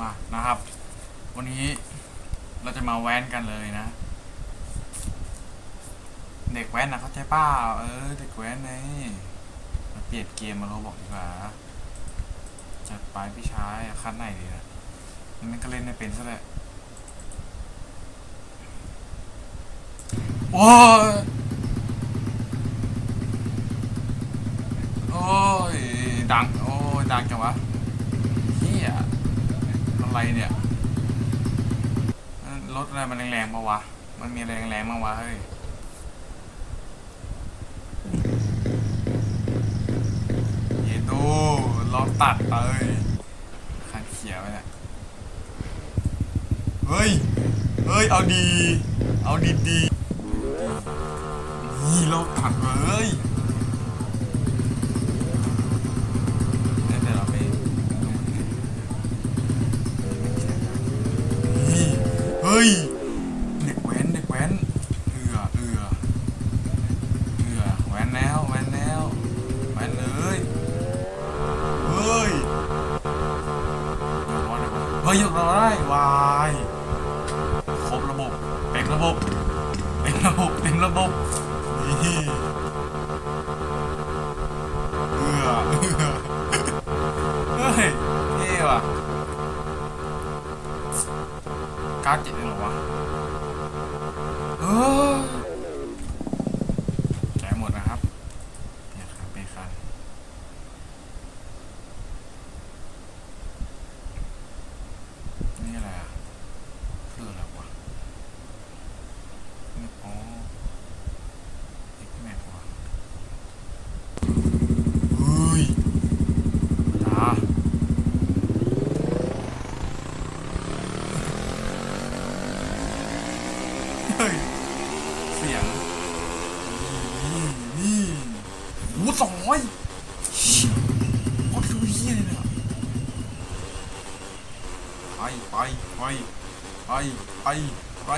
มานะครับ วันนี้เราจะมาแว้นกันเลยนะ เด็กแว้นนะเขาใจเป้าเออ เด็กแว้นไงมาเปลี่ยนเกมมาเราบอกดีกว่าจัดไปพี่ชายคันไหนดีนะมันก็เล่นไม่เป็นซะแหละโอ้ยโอ้ยดังโอ้ยดังจังวะ อะไรเนี่ยรถอะไรมันแรงๆปะวะ มันมีอะไรแรงๆบ้างวะเฮ้ยเยดูล้อตัดเลยคันเขียวเนี่ยเฮ้ย เฮ้ย เอาดี เอาดีดีนี่ล้อตัดเลยเดี๋ยวเราไปดูนี่ เก้าเจ็ดเลยเหรอวะเออแกะหมดนะครับเนี่ยครับเบคัน นี่อะไรอะ คืออะไรวะนี่อ๋อเอ็กแม็กวะเฮ้ยจ้า เฮ้ย เสียง นี่นี่โอ้สองร้อยเชี่ยโคตรดูเฮียเลยเนี่ยไปไปไปไปไปไป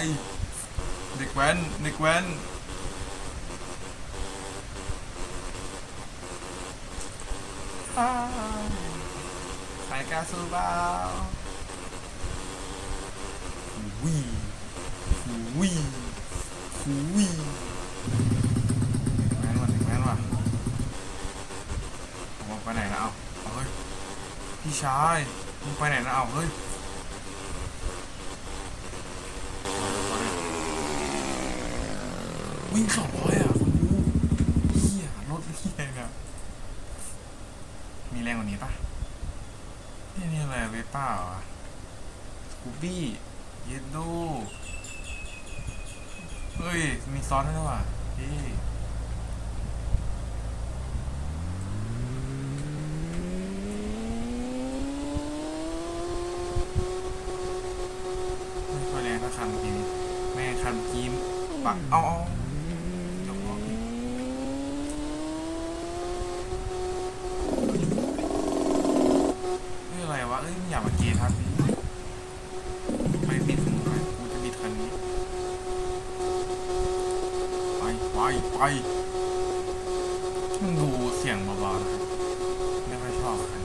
เด็กแว้นเด็กแว้นใครกล้าสู้บ้าวิ่ง หุยหุยหุยเด็กแว้นว่ะแว้นว่ะมออกไปไหนนะเอาเอาเฮ้ยพี่ชายมึงไปไหนนะเอาเฮ้ยวิ่งสองร้อยอะคุณดูเฮียรถเฮียเนี่ยมีแรงกว่านี้ปะนี่นี่อะไรเวป้าเหรอสกูบี้เยนโด ฮ้ย มีซ้อนด้วยว่ะพี่ไม่ค่อยแรงถ้าคันเมื่อกี้นี้แม่คันเมื่อกี้ปักเอาเอายกล้อผิดเฮ้ยอะไรวะ เอ้ยมึงอย่ามาเกทับดิไปบิดมึงไปกูจะบิดคันนี้ ไป ไปมันดูเสียงเบาๆนะครับไม่ค่อยชอบมัน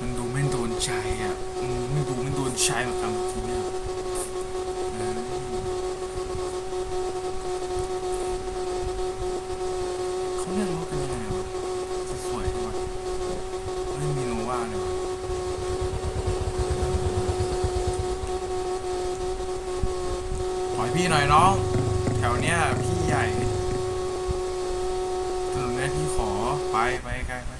มันดูไม่โดนใจอะมมันดูไม่โดนใจเหมือนกัน พี่ขอไปไปไกลไป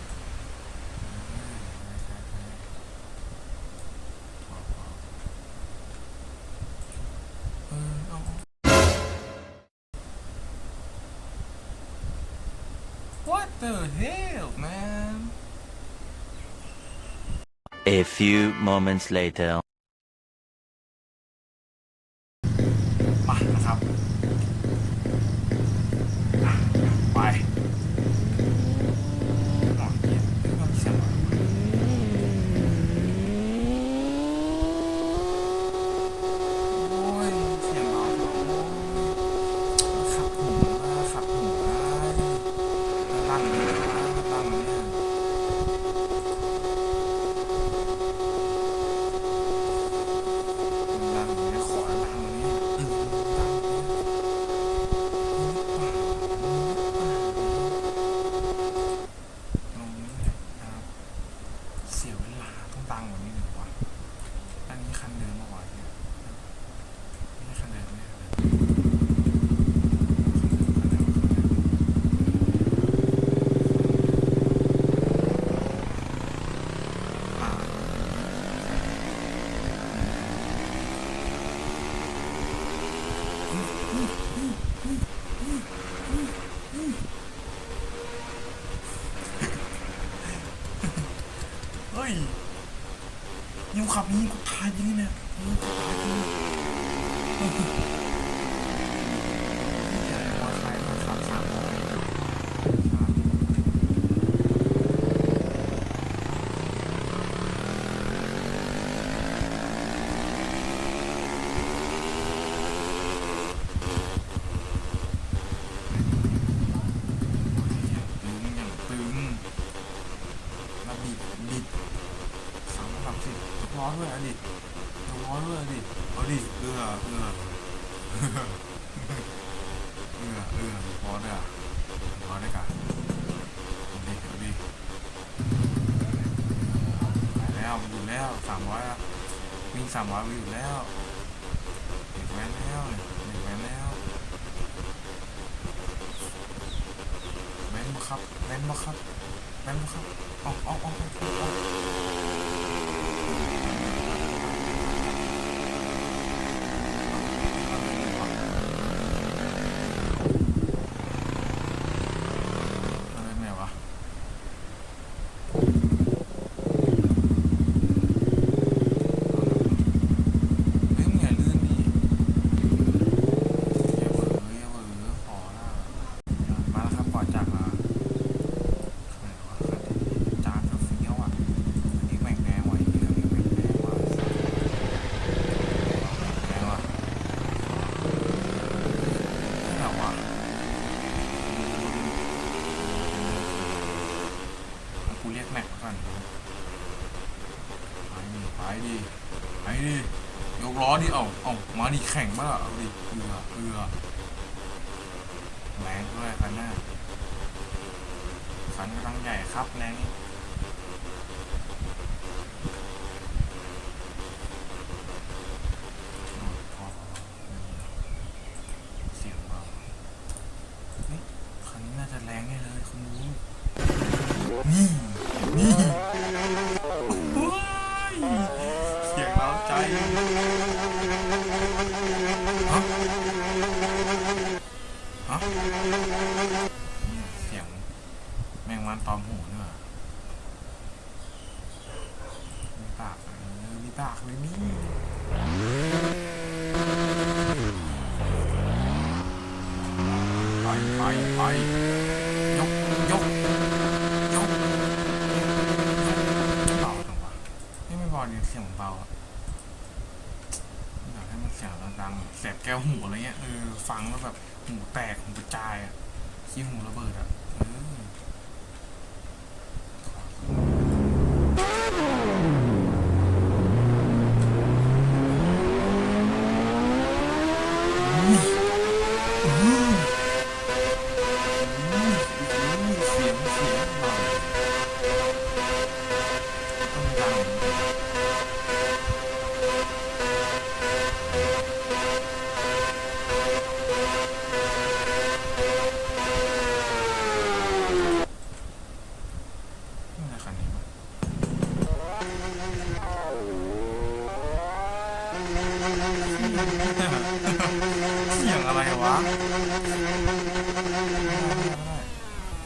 เออเอา What the hell man A few moments later. Hmm. สิบยกล้อนด้วยอะดิยกล้อนด้วยอะดิเอาดิเอือเอือเอือเอือเอือยกล้อด้วยอะยกล้อด้วยกันเอาดิเอาดิไปแล้วหยุดแล้วสามร้อยอะวิ่งสามร้อยหยุดแล้วเด็กแว้นแล้วเนี่ยเด็กแว้นแล้วแว้นมาครับแว้นมาครับแว้นมาครับอออ๋ออ๋ออ๋ออะไรแม่วะเฮ้ยมึงอย่าลื่นดิอย่าเบออย่าเบอขอละมาแล้วครับก่อนจากมาใครวะคันที่จานกับเฟี้ยวอะอันนี้แม่งแดงว่ะไอ้เหี้ยแม่งแดงว่ะแดงว่ะนี่แหละวะ กูเรียกแม็กก่อนไปดิไปดิไปดิยกล้อดิเอ้าเอ้ามา ดิแข่งมาละเอาดิเอือเอือแรงด้วยคันหน้าคันกำลังใหญ่ครับแรงนี่โอ้ยพอเสียงเบาเฮ้ยคันนี้น่าจะแรงแน่เลยคุณดูนี่นี่ว้ายเสียงเราใจ ฮะ ฮะเนี่ยเสียงแมงวันตอมหูนี่หว่ามีปากเออมีปากเลยนี่ ไปไปยกยกยกเบาจังวะนี่ไม่เบาเนี่ยเสียงเบาอยากให้มันเสียงดังแสบแก้วหูอะไรเงี้ยเออฟังแล้วแบบหูแตกหูกระจายอะขี้หูระเบิดอะ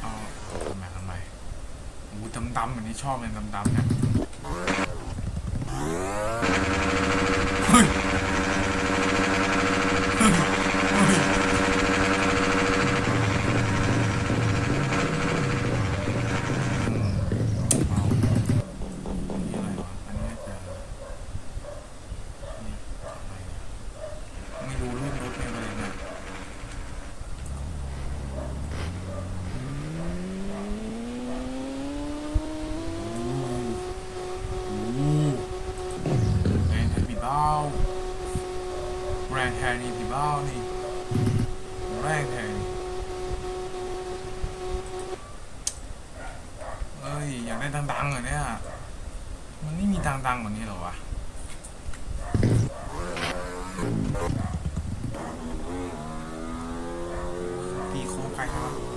เอาทำไมทำไมอู้ดำๆอันนี้ชอบเลยดำๆเนี่ยเฮ้ย เฮ้ย เฮ้ยอืมเอานี่อะไรวะ อันนี้ไม่เจอนี่อะไรเนี่ยไม่รู้รุ่นรถเป็นอะไรเนี่ยโอ้โห แรงแทนผีเบ้า แรงแทนนี่ผีบ้านี่แรงแทนเอ้ยอยากได้ดังๆเหรอเนี่ย มันไม่มีดังๆกว่านี้หรอวะตีโค้งไปครับ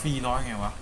ฟรีร้อยไงวะ